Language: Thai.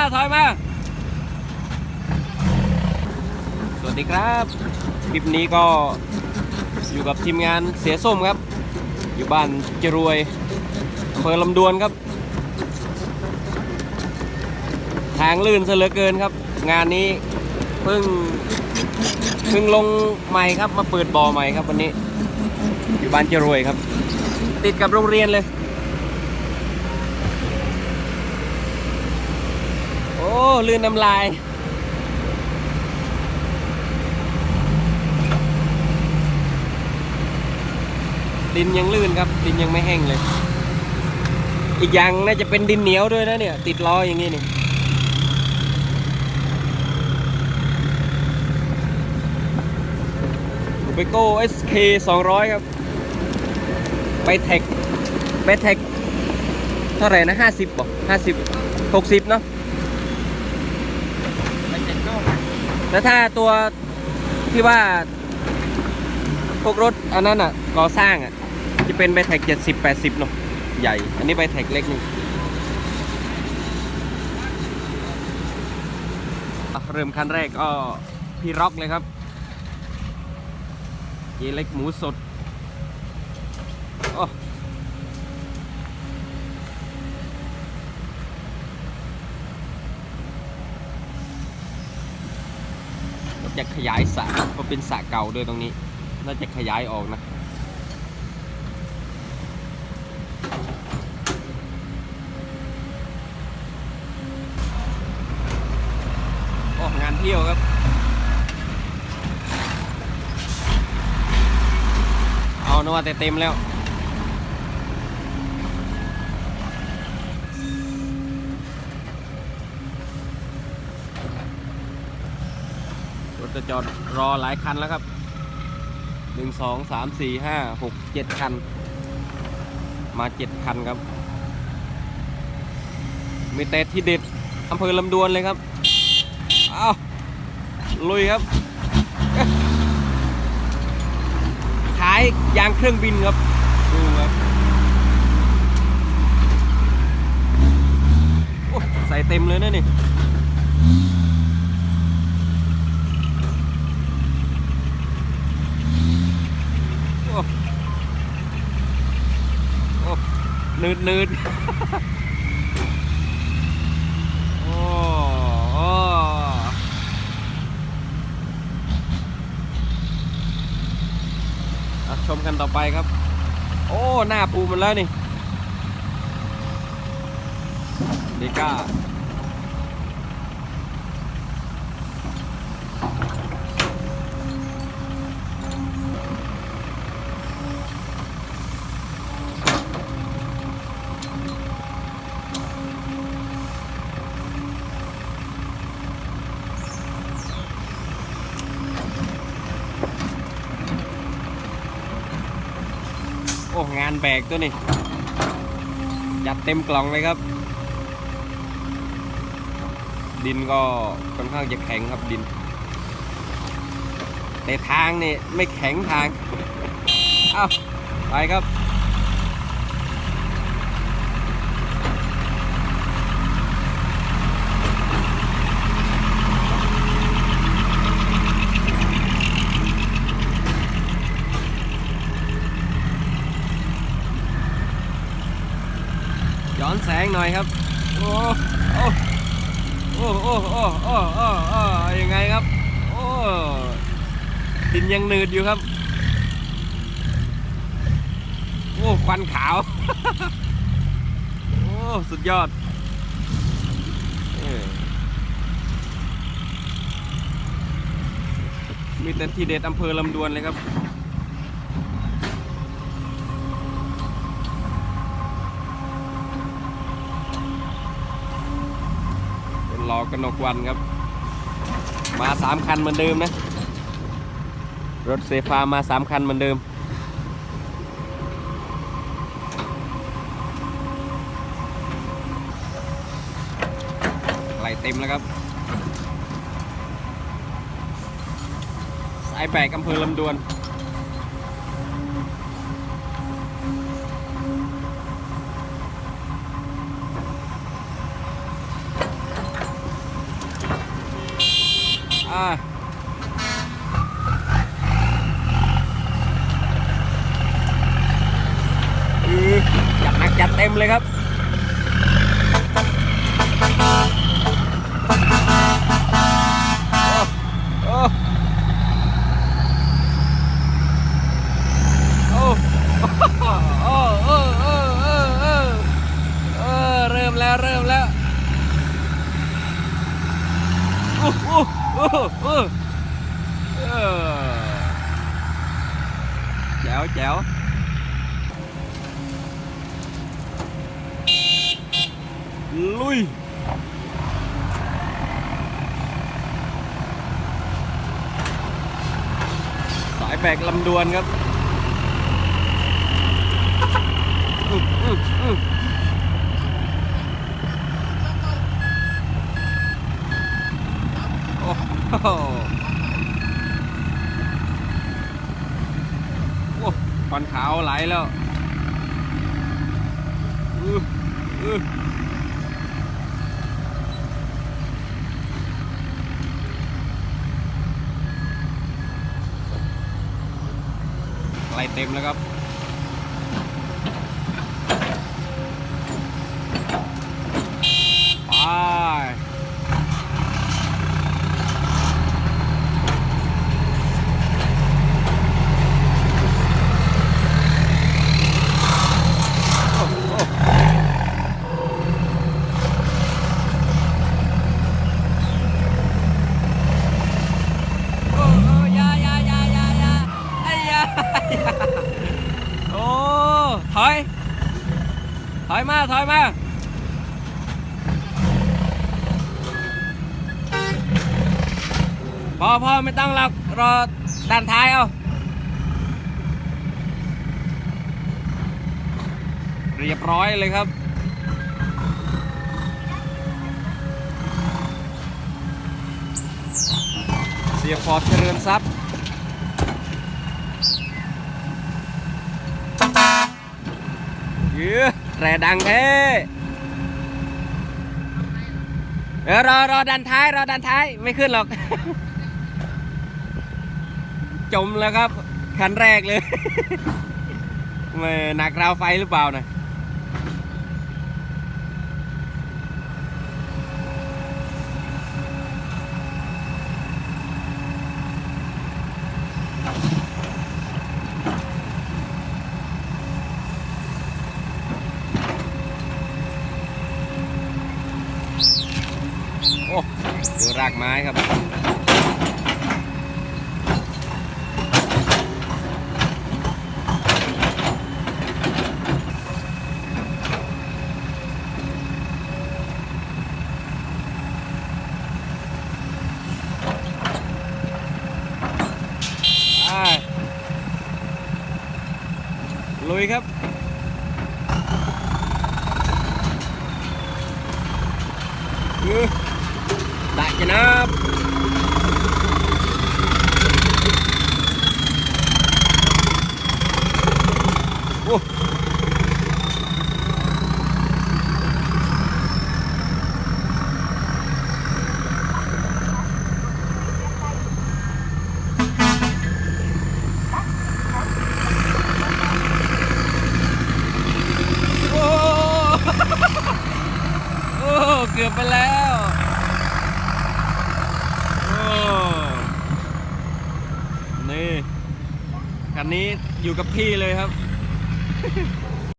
มาถอยมา สวัสดีครับ คลิปนี้ก็อยู่กับทีมงานเสียส้มครับ อยู่บ้านจรวยอำเภอลำดวนครับ ทางลื่นซะเหลือเกินครับ งานนี้เพิ่งเพิ่งลงใหม่ครับ มาเปิดบ่อใหม่ครับวันนี้ อยู่บ้านจรวยครับ ติดกับโรงเรียนเลย ลื่นน้ำลาย ดินยังลื่นครับ ดินยังไม่แห้งเลย อีกอย่างน่าจะเป็นดินเหนียวด้วยนะเนี่ย ติดล้ออย่างนี้นี่ไปโก้ SK 200 ครับ ไปแท็ก ไปแท็ก เท่าไหร่นะ 50บอก50 60 เนาะ ไปเจ็ดโลก แล้วถ้าตัวที่ว่าพวกรถอันนั้นอะก่อสร้างอะจะเป็นไบแท็ก70 80เนาะใหญ่ อันนี้ไบแท็กเล็กนี่อะเริ่มคันแรกก็พี่ร็อกเลยครับเยเล็กหมูสดโอ้ จะขยายสระเพราะเป็นสระเก่าด้วยตรงนี้ น่าจะขยายออกนะโอ้งานเที่ยวครับเอานว่าแต่เต็มแล้ว จะจอดรอหลายคันแล้วครับหนึ่งสองสามสี่ห้าหกเจ็ดคัน มาเจ็ดคันครับ มีแต่ที่เด็ดอำเภอลำดวนเลยครับเอาลุยครับขายยางเครื่องบินครับดูครับใส่เต็มเลยนะนี่ โอ้โอ้ นืดนืดโอ้โอ้ชมกันต่อไปครับ โอ้ หน้าปูมันแล้วนี่เดก้า โอ้งานแบกตัวนี้จัดเต็มกล่องเลยครับ ดินก็ค่อนข้างจะแข็งครับดิน แต่ทางนี่ไม่แข็งทาง เอ้าไปครับ ย้อนแสงหน่อยครับ โอ้โอ้โอ้โอ้โอ้โอ้โอ้โอ้ยังไงครับ โอ้ดินยังหนืดอยู่ครับ โอ้ควันขาว โอ้สุดยอดมีแต่ทีเด็ดอำเภอลำดวนเลยครับ เป็น รอกนกวันครับ มาสามคันเหมือนเดิมนะ รถเซฟามาสามคันเหมือนเดิม ไหลเต็มแล้วครับ สายแบกอำเภอลำดวน เต็มเลยครับเริ่มแล้วโอ้โหโอ้โหเออแจ๋วแจ๋ว ลุย สายแบกลำดวนครับอื้ออื้ออื้อโอ้โหควันขาวไหลแล้วอื้ออื้อไหล เต็มแล้วครับ ไป โอ้โอ้อยาอยาอยาอยาอยาไอ้ยาอยาโอ้ถ อย ถอยมา ถอยมาพอพอไม่ต้องรอกรอด้านท้ายเอาเรียบร้อยเลยครับ เสียฟอร์ดเจริญทรัพย์ เยื้อแตรดังเท่เออรอรอดันท้ายรอดันท้ายไม่ขึ้นหรอก จมแล้วครับคันแรกเลย มันหนักราวไฟหรือเปล่านะ โอ้ดูรากไม้ครับลุยครับ Ừ. Đại cho nó Ô. Ô. โอ้เกือบไปแล้ว โอ้ นี่ คันนี้อยู่กับพี่เลยครับ